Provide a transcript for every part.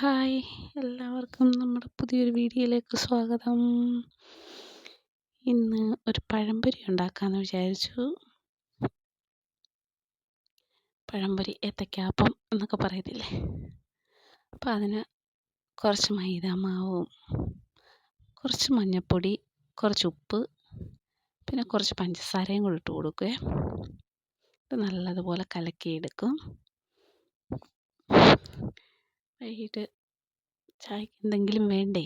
Hi. എല്ലാവർക്കും നമ്മുടെ പുതിയൊരു വീഡിയോയിലേക്ക് സ്വാഗതം. ഇന്ന് ഒരു പഴംപൊരി ഉണ്ടാക്കാമെന്ന് വിചാരിച്ചു. പഴംപൊരി ഏത്തക്കാപ്പം എന്നൊക്കെ പറയത്തില്ലേ? അപ്പോൾ അതിന് കുറച്ച് മൈദ മാവും കുറച്ച് മഞ്ഞൾപ്പൊടി കുറച്ച് ഉപ്പ് പിന്നെ കുറച്ച് പഞ്ചസാരയും കൂടി ഇട്ട് കൊടുക്കുക ഇത് നല്ലതുപോലെ കലക്കിയെടുക്കും. വൈകിട്ട് ചായക്ക് എന്തെങ്കിലും വേണ്ടേ?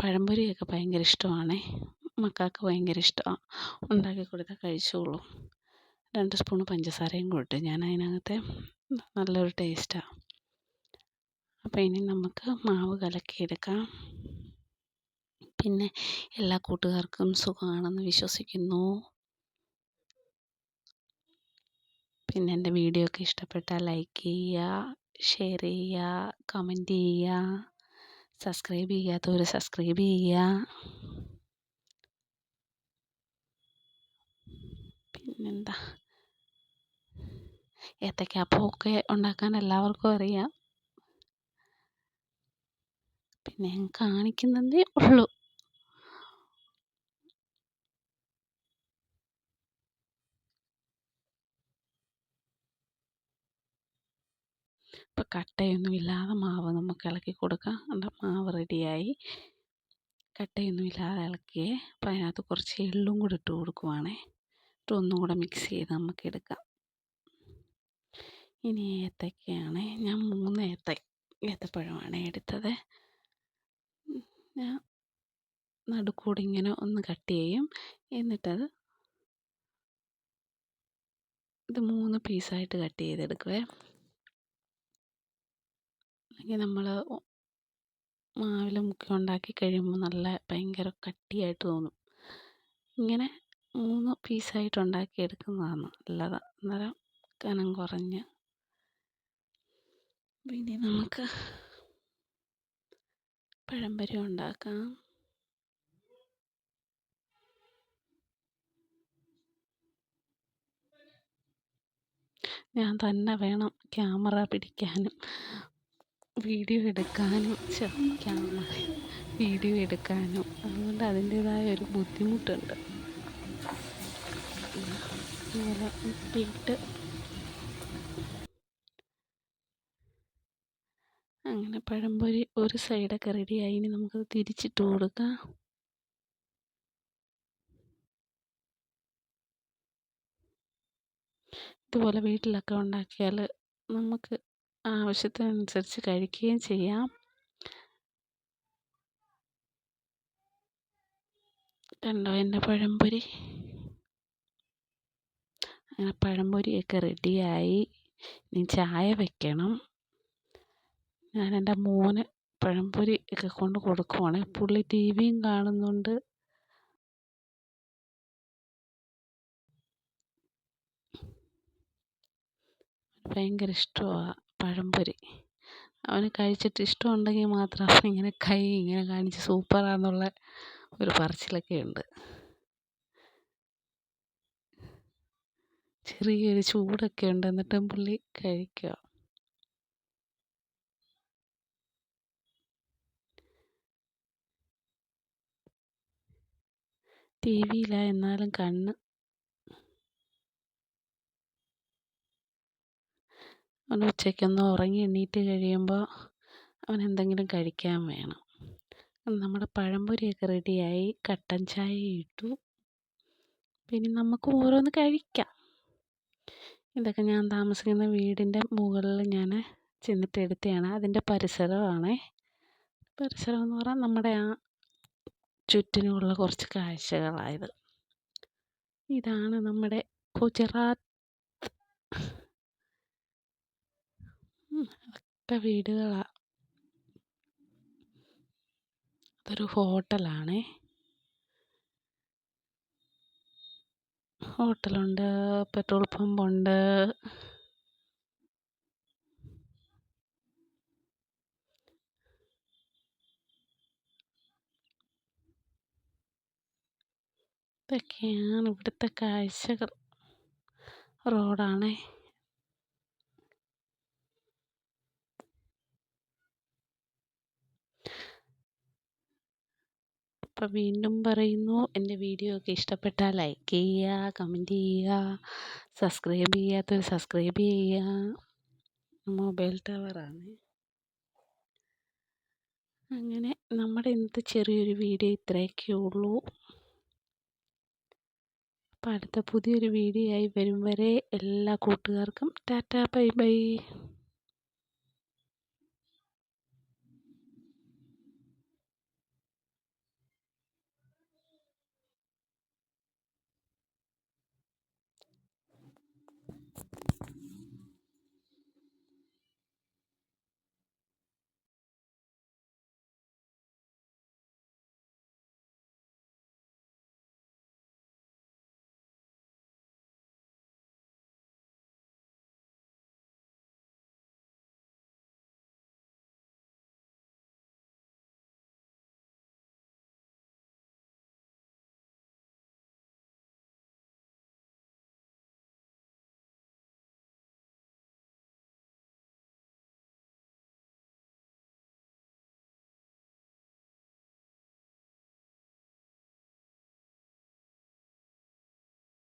പഴംപൊരിയൊക്കെ ഭയങ്കര ഇഷ്ടമാണ്. മക്കൾക്ക് ഭയങ്കര ഇഷ്ടമാണ് ഉണ്ടാക്കി കൊടുത്താൽ കഴിച്ചോളും. രണ്ട് സ്പൂൺ പഞ്ചസാരയും കൂടി ഞാൻ അതിനകത്തെ നല്ലൊരു ടേസ്റ്റാണ് അപ്പോൾ ഇനി നമുക്ക് മാവ് കലക്കിയെടുക്കാം. പിന്നെ എല്ലാ കൂട്ടുകാർക്കും സുഖമാണെന്ന് വിശ്വസിക്കുന്നു. പിന്നെ എന്റെ വീഡിയോ ഒക്കെ ഇഷ്ടപ്പെട്ടാൽ ലൈക്ക് ചെയ്യുക. ഷെയർ ചെയ്യുക കമന്റ് ചെയ്യുക സബ്സ്ക്രൈബ് ചെയ്യാത്തവർ സബ്സ്ക്രൈബ് ചെയ്യുക. പിന്നെന്താ? ഏത്തക്കാപ്പമൊക്കെ ഉണ്ടാക്കാൻ എല്ലാവർക്കും അറിയാം. പിന്നെ ഞാൻ കാണിക്കുന്നതേ ഉള്ളൂ. ഇപ്പോൾ കട്ടയൊന്നുമില്ലാതെ മാവ് നമുക്ക് ഇളക്കി കൊടുക്കാം. എന്നാൽ മാവ് റെഡിയായി. കട്ടയൊന്നുമില്ലാതെ ഇളക്കിയേ. അപ്പോൾ അതിനകത്ത് കുറച്ച് എള്ളും കൂടി ഇട്ട് കൊടുക്കുവാണേ. ഇട്ട് ഒന്നും കൂടെ മിക്സ് ചെയ്ത് നമുക്ക് എടുക്കാം. ഇനി ഏത്തക്കയാണ്. ഞാൻ മൂന്ന് ഏത്ത ഏത്തപ്പഴമാണ് എടുത്തത്. ഞാൻ നടുക്കൂടി ഇങ്ങനെ ഒന്ന് കട്ട് ചെയ്യും. എന്നിട്ടത് ഇത് മൂന്ന് പീസായിട്ട് കട്ട് ചെയ്തെടുക്കുവേ. അല്ലെങ്കിൽ നമ്മൾ മാവിൽ മുക്കി ഉണ്ടാക്കി കഴിയുമ്പോൾ നല്ല ഭയങ്കര കട്ടിയായിട്ട് തോന്നും. ഇങ്ങനെ മൂന്ന് പീസായിട്ട് ഉണ്ടാക്കി എടുക്കുന്നതാണ് നല്ലത്. അന്നേരം കനം കുറഞ്ഞ്. പിന്നെ നമുക്ക് പഴംപരി ഉണ്ടാക്കാം. ഞാൻ തന്നെ വേണം ക്യാമറ പിടിക്കാനും. വീഡിയോ എടുക്കാനും ക്യാമറ വീഡിയോ എടുക്കാനും. അതുകൊണ്ട് അതിന്റേതായ ഒരു ബുദ്ധിമുട്ടുണ്ട്. അതുപോലെ ഉപ്പിട്ട് അങ്ങനെ പഴംപൊരി ഒരു സൈഡൊക്കെ റെഡിയായി ഇനി നമുക്കത് തിരിച്ചിട്ട് കൊടുക്കാം. ഇതുപോലെ വീട്ടിലൊക്കെ ഉണ്ടാക്കിയാൽ നമുക്ക് ആവശ്യത്തിനനുസരിച്ച് കഴിക്കുകയും ചെയ്യാം. കണ്ടോ എന്റെ പഴംപൊരി? അങ്ങനെ പഴംപൊരിയൊക്കെ റെഡിയായി. ഇനി ചായ വെക്കണം. ഞാൻ എന്റെ മോന് പഴംപൊരി ഒക്കെ കൊണ്ട് കൊടുക്കുവാണ്. പുള്ളി ടി വിയും കാണുന്നുണ്ട്. ഭയങ്കര ഇഷ്ടമാണ് പഴംപൊരി. അവന് കഴിച്ചിട്ട് ഇഷ്ടമുണ്ടെങ്കിൽ മാത്രം ഇങ്ങനെ കൈ ഇങ്ങനെ കാണിച്ച് സൂപ്പറാന്നുള്ള ഒരു പറച്ചിലൊക്കെ ഉണ്ട്. ചെറിയൊരു ചൂടൊക്കെ ഉണ്ട്. എന്നിട്ടും പുള്ളി കഴിക്കുക. ടി വിയിലാണ് എന്നാലും കണ്ണ് അവൻ ഉച്ചയ്ക്കൊന്ന് ഉറങ്ങി എണീറ്റ് കഴിയുമ്പോൾ അവൻ എന്തെങ്കിലും കഴിക്കാൻ വേണം. നമ്മുടെ പഴംപൊരിയൊക്കെ റെഡിയായി കട്ടൻ ചായ ഇട്ടു. പിന്നെ നമുക്ക് ഓരോന്ന് കഴിക്കാം. ഇതൊക്കെ ഞാൻ താമസിക്കുന്ന വീടിന്റെ മുകളിൽ ഞാൻ ചെന്നിട്ട് എടുത്തതാണ്. അതിന്റെ പരിസരമാണേ. പരിസരം എന്ന് പറഞ്ഞാൽ നമ്മുടെ ആ ചുറ്റിനുമുള്ള കുറച്ച് കാഴ്ചകളായത് ഇതാണ് നമ്മുടെ ഗുജറാത്ത്. ഒക്കെ വീടുകളാണ് അതൊരു ഹോട്ടലാണേ. ഹോട്ടലുണ്ട് പെട്രോൾ പമ്പുണ്ട്. ഇതൊക്കെയാണ് ഇവിടുത്തെ കാഴ്ചകൾ. റോഡാണേ. അപ്പം വീണ്ടും പറയുന്നു. എന്റെ വീഡിയോ ഒക്കെ ഇഷ്ടപ്പെട്ടാൽ ലൈക്ക് ചെയ്യുക കമന്റ് ചെയ്യുക സബ്സ്ക്രൈബ് ചെയ്യാത്തവർ സബ്സ്ക്രൈബ് ചെയ്യുക. മൊബൈൽ ടവറാണ് അങ്ങനെ നമ്മുടെ ഇന്നത്തെ ചെറിയൊരു വീഡിയോ ഇത്രയൊക്കെ ഉള്ളൂ. അപ്പം അടുത്ത പുതിയൊരു വീഡിയോ ആയി വരും വരെ എല്ലാ കൂട്ടുകാർക്കും ടാറ്റാ ബൈ ബൈ.